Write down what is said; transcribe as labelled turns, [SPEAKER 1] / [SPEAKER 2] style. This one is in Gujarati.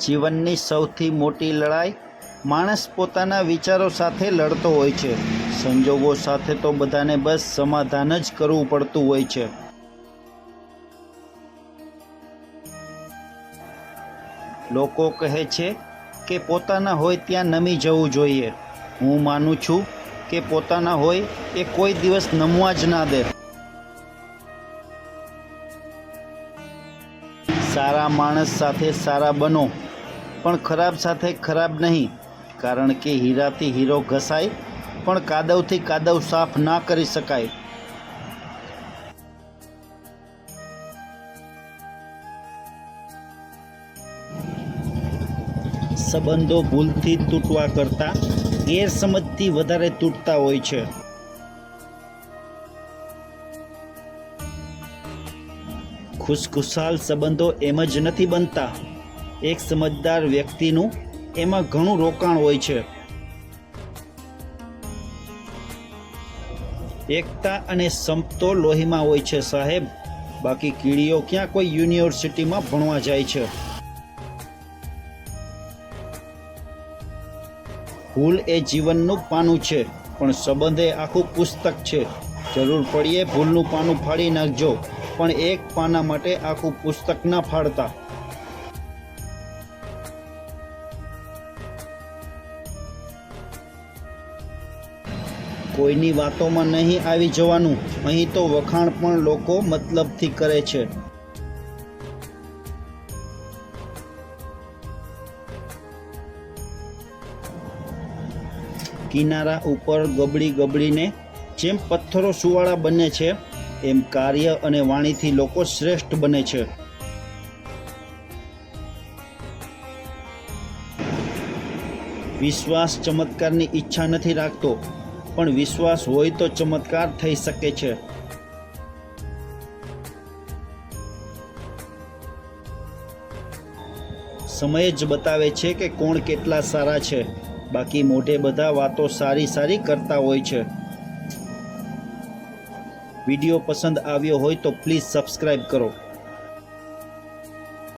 [SPEAKER 1] જીવનની સૌથી મોટી લડાઈ માણસ પોતાના વિચારો સાથે લડતો હોય છે. સંજોગો સાથે તો બધાને બસ સમાધાન જ કરવું પડતું હોય છે. લોકો કહે છે કે પોતાના હોય ત્યાં નમી જવું જોઈએ. હું માનું છું કે પોતાના હોય એ કોઈ દિવસ નમવા જ ના દે. સારા માણસ સાથે સારા બનો. પણ ખરાબ સાથે ખરાબ નહીં, કારણ કે હીરાથી હીરો ઘસાય, પણ કાદવથી કાદવ સાફ ના કરી શકાય. સંબંધો ભૂલથી તૂટવા કરતાં ગેરસમજથી વધારે તૂટતા હોય છે. ખુશખુશાલ સંબંધો એમ જ નથી બનતા. એક સમજદાર વ્યક્તિનું એમાં ઘણું રોકાણ હોય છે. એકતા અને સંપતો લોહીમાં હોય છે સાહેબ. બાકી કીડીઓ ક્યાં કોઈ યુનિવર્સિટીમાં ભણવા જાય છે? ભૂલ એ જીવનનું પાનું છે, પણ સંબંધ એ આખું પુસ્તક છે. જરૂર પડીએ ભૂલનું પાનું ફાડી નાખજો, પણ એક પાના માટે આખું પુસ્તક ના ફાડતા. કોઈની વાતોમાં નહીં આવી જવાનું. અહીં તો વખાણ પણ લોકો મતલબથી કરે છે. કિનારા ઉપર ગબડી ગબડીને જેમ પથ્થરો સુવાળા બને છે, એમ કાર્ય અને વાણીથી લોકો શ્રેષ્ઠ બને છે. વિશ્વાસ ચમત્કારની ઈચ્છા નથી રાખતો. પણ વિશ્વાસ હોય તો ચમત્કાર થઈ શકે છે. સમય જ બતાવે છે કે કોણ કેટલા સારા છે. બાકી મોઢે બધા વાતો સારી સારી કરતા હોય છે. વીડિયો પસંદ આવ્યો હોય તો પ્લીઝ સબસ્ક્રાઈબ કરો.